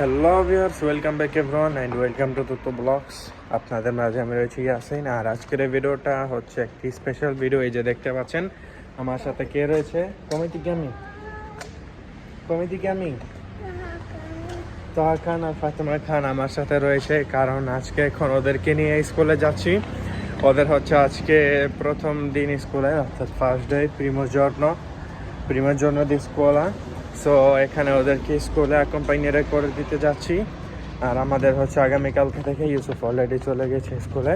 Hello viewers welcome back everyone and welcome to তুতো blogs আপনাদের মাঝে আমি রয়েছি ইয়াসিন, আর আজকের ভিডিওটা হচ্ছে একটি স্পেশাল ভিডিও এই যে দেখতে পাচ্ছেন। আমার সাথে কে রয়েছে? কমিটি আমি? কমিটি আমি? তোহা খান আর ফাতেমা খান আমার সাথে রয়েছে, কারণ আজকে এখন ওদেরকে নিয়ে স্কুলে যাচ্ছি। ওদের হচ্ছে আজকে প্রথম দিন স্কুলে, অর্থাৎ ফার্স্ট ডে প্রিমো জর্ন প্রিমো জর্ন দি স্কুলা সো এখানে ওদেরকে স্কুলে অ্যাকম্পাইনিয়ারে করে দিতে যাচ্ছি। আর আমাদের হচ্ছে আগামীকালকে থেকে ইউসুফ অলরেডি চলে গেছে স্কুলে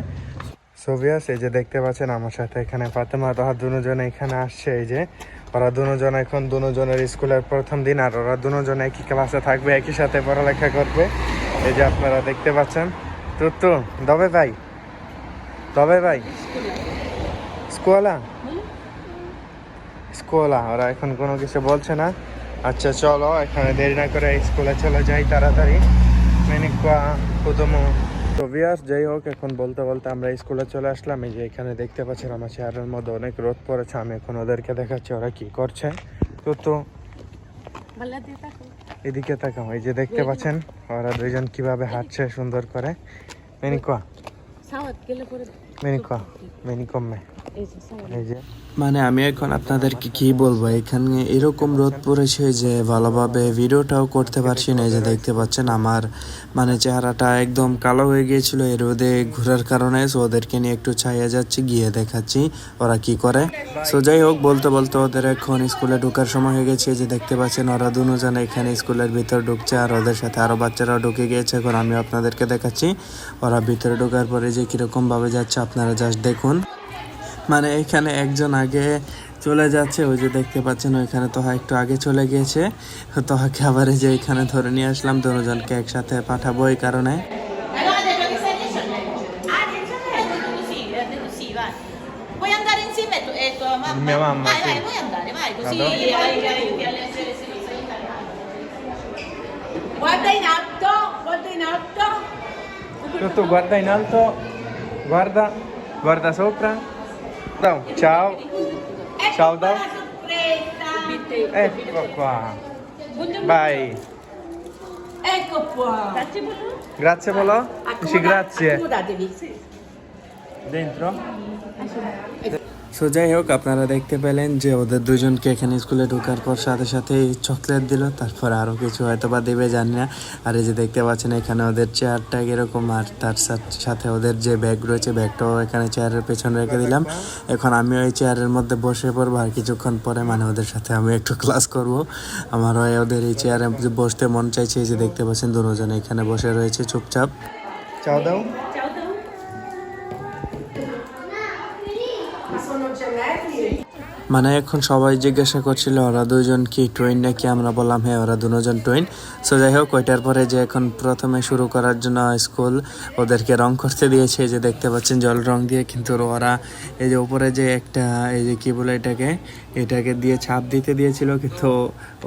সোভিয়াস এই যে দেখতে পাচ্ছেন আমার সাথে এখানে ফাতেমা তোহার দুজন এখানে আসছে। এই যে ওরা দুজন এখন দুজনের স্কুলের প্রথম দিন আর ওরা দুজন একই ক্লাসে থাকবে একই সাথে পড়ালেখা করবে। এই যে আপনারা দেখতে পাচ্ছেন। তুত্তু দবে ভাই? দবে ভাই? স্কুলা। স্কুলা ওরা এখন কোনো কিছু বলছে না। আচ্ছা চলো এখানে দেরি না করে স্কুলে চলে যাই তাড়াতাড়ি। মেনিকা প্রথম তো ভিয়াস যাই হোক এখন বলতে বলতে আমরা স্কুলে চলে আসলাম। এই যে এখানে দেখতে পাচ্ছেন আমার চেয়ারের মধ্যে অনেক রোদ পড়েছে আমি এখন ওদেরকে দেখাচ্ছি ওরা কি করছে। তো তো এদিকে তাকাও এই যে দেখতে পাচ্ছেন ওরা দুইজন কীভাবে হাঁটছে সুন্দর করে। মেনিকা মানে আমি এখন আপনাদেরকে কি বলব, এখানে এরকম রোদ পড়েছে যে ভালোভাবে ভিডিওটাও করতে পারছি না যে দেখতে পাচ্ছেন আমার মানে চেহারাটা একদম কালো হয়ে গিয়েছিল, এই রোদে ঘোরার কারণে সো ওদেরকে নিয়ে একটু ছাইয়া যাচ্ছি, গিয়ে দেখাচ্ছি ওরা কি করে। সো যাই হোক, বলতে বলতে ওদের এখন স্কুলে ঢোকার সময় হয়ে গেছে যে দেখতে পাচ্ছেন ওরা দুজন এখানে স্কুলের ভিতর ঢুকছে, আর ওদের সাথে আরও বাচ্চারাও ঢুকে গিয়েছে, এখন আমি আপনাদেরকে দেখাচ্ছি, ওরা ভিতরে ঢোকার পরে যে কীরকম ভাবে যাচ্ছে আপনারা জাস্ট দেখুন মানে এখানে একজন আগে চলে যাচ্ছে ওই যে দেখতে পাচ্ছেন ওইখানে তোহা একটু আগে চলে গিয়েছে তোহাকে আবার যে এখানে ধরে নিয়ে আসলাম দুজনকে একসাথে পাঠাবো এই কারণে Guarda in alto, guarda in alto. Tutto guarda in alto. Guarda, guarda sopra. Ciao, ecco ciao. Ciao, Dao. Ecco qua. Vai. Ecco qua. Grazie Bolò. Grazie Bolò. Grazie. Accomodatevi. Dentro? Ecco. So যাই হোক আপনারা দেখতে পেলেন যে ওদের দুজনকে এখানে স্কুলে ঢোকার পর সাথে সাথে চকলেট দিল। তারপর আরও কিছু হয়তো বা দেবে, জানি না। আর এই যে দেখতে পাচ্ছেন, এখানে ওদের চেয়ারটা এরকম আর তার সাথ- ওদের যে ব্যাগ রয়েছে, ব্যাগটাও এখানে চেয়ারের পেছনে রেখে দিলাম। এখন আমি ওই চেয়ারের মধ্যে বসে পড়ব, আর কিছুক্ষণ পরে মানে ওদের সাথে আমি একটু ক্লাস করব। আমার হয় ওদের এই চেয়ারে বসতে মন চাইছে, এই যে দেখতে পাচ্ছেন, দুজন এখানে বসে রয়েছে, চুপচাপ। Ciao Dau. মানে এখন সবাই জিজ্ঞাসা করছিল, ওরা দুজন কি টুইন নাকি? আমরা বললাম হ্যাঁ ওরা দুজন টুইন সো যাই হোক, ওইটার পরে যে এখন প্রথমে শুরু করার জন্য স্কুল ওদেরকে রং করতে দিয়েছে যে দেখতে পাচ্ছেন জল রং দিয়ে, কিন্তু ওরা এই যে উপরে যে একটা, এই যে কি বলে এটাকে এটাকে দিয়ে ছাপ দিতে দিয়েছিল, কিন্তু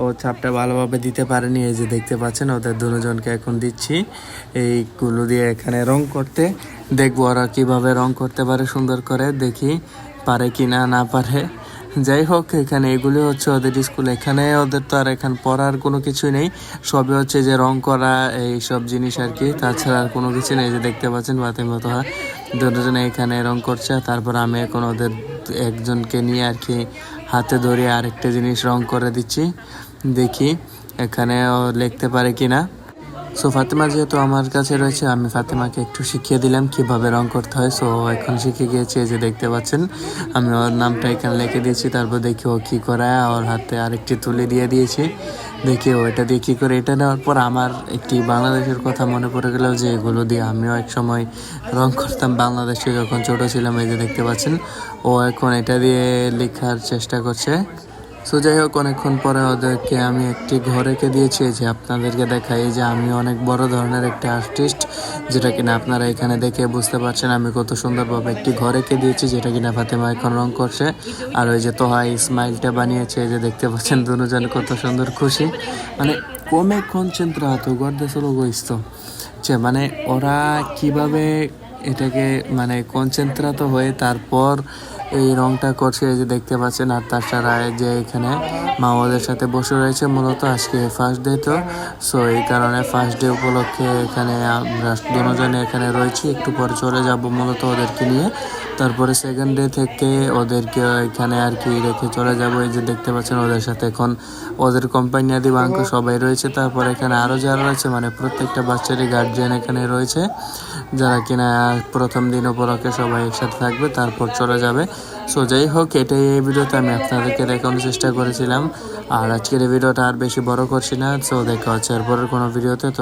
ও ছাপটা ভালোভাবে দিতে পারেনি। এই যে দেখতে পাচ্ছেন, ওদের দুজনকে এখন দিচ্ছি। এই এইগুলো দিয়ে এখানে রং করতে, দেখব ওরা কীভাবে রং করতে পারে সুন্দর করে, দেখি। পারে কি না না পারে। যাই হোক এখানে এগুলি হচ্ছে ওদের স্কুল এখানে ওদের তো আর এখানে পড়ার কোনো কিছুই নেই। সবই হচ্ছে যে রং করা এই সব জিনিস আর কি। তাছাড়া আর কোনো কিছু নেই যে দেখতে পাচ্ছেন বাতে মতো হয়। দুজনে এখানে রং করছে তারপর আমি এখন ওদের একজনকে নিয়ে আর কি হাতে ধরে আরেকটা জিনিস রং করে দিচ্ছি। দেখি এখানে লিখতে পারে কি না। সো ফাতেমা যেহেতু আমার কাছে রয়েছে, আমি ফাতেমাকে একটু শিখিয়ে দিলাম কীভাবে রং করতে হয়। সো এখন শিখে গিয়েছে যে দেখতে পাচ্ছেন, আমি ওর নামটা এখানে লিখে দিয়েছি, তারপর দেখি ও কী করে। ওর হাতে আরেকটি তুলে দিয়ে দিয়েছি, দেখি ও এটা দিয়ে কী করে। এটা নেওয়ার পর আমার একটি বাংলাদেশের কথা মনে পড়ে গেল যে এগুলো দিয়ে আমিও এক সময় রং করতাম। বাংলাদেশে যখন ছোট ছিলাম, এই যে দেখতে পাচ্ছেন, ও এখন এটা দিয়ে লেখার চেষ্টা করছে। সো যাই হোক অনেকক্ষণ পরে ওদেরকে আমি একটি ঘরেকে দিয়েছি। যে আপনাদেরকে দেখাই যে আমি অনেক বড় ধরনের একটা আর্টিস্ট যেটা কিনা আপনারা এখানে দেখে বুঝতে পারছেন। আমি কত সুন্দরভাবে একটি ঘরেকে দিয়েছি, যেটা কিনা ফাতেমা এখন রং করছে। আর ওই যে তোহা স্মাইলটা বানিয়েছে যে দেখতে পাচ্ছেন দুজন কত সুন্দর খুশি। মানে কমে concentrato guarda solo questo যে মানে ওরা কীভাবে এটাকে মানে কনসেন্ট্রাত হয়ে তারপর এই রংটা করছে এই যে দেখতে পাচ্ছেন, আর তাছাড়া যে এখানে মা ওদের সাথে বসে রয়েছে, মূলত আজকে ফার্স্ট ডে তো। সো এই কারণে ফার্স্ট ডে উপলক্ষে এখানে আমরা দুজনে এখানে রয়েছি, একটু পরে চলে যাব মূলত ওদেরকে নিয়ে। তারপরে সেকেন্ড ডে থেকে ওদেরকে এখানে আর কি রেখে চলে যাব, এই যে দেখতে পাচ্ছেন ওদের সাথে এখন ওদের কোম্পানি আদি বাঙ্ক সবাই রয়েছে। তারপর এখানে আরও যারা রয়েছে মানে প্রত্যেকটা বাচ্চারই গার্জিয়ান এখানে রয়েছে, যারা কিনা প্রথম দিন উপলক্ষে সবাই একসাথে থাকবে, তারপর চলে যাবে। সো যাই হোক এটাই এই ভিডিওতে আমি আপনাদেরকে দেখানোর চেষ্টা করেছিলাম। আর আজকের এই ভিডিওটা আর বেশি বড় করছি না। সো দেখা হচ্ছে এরপরের কোনো ভিডিওতে। তো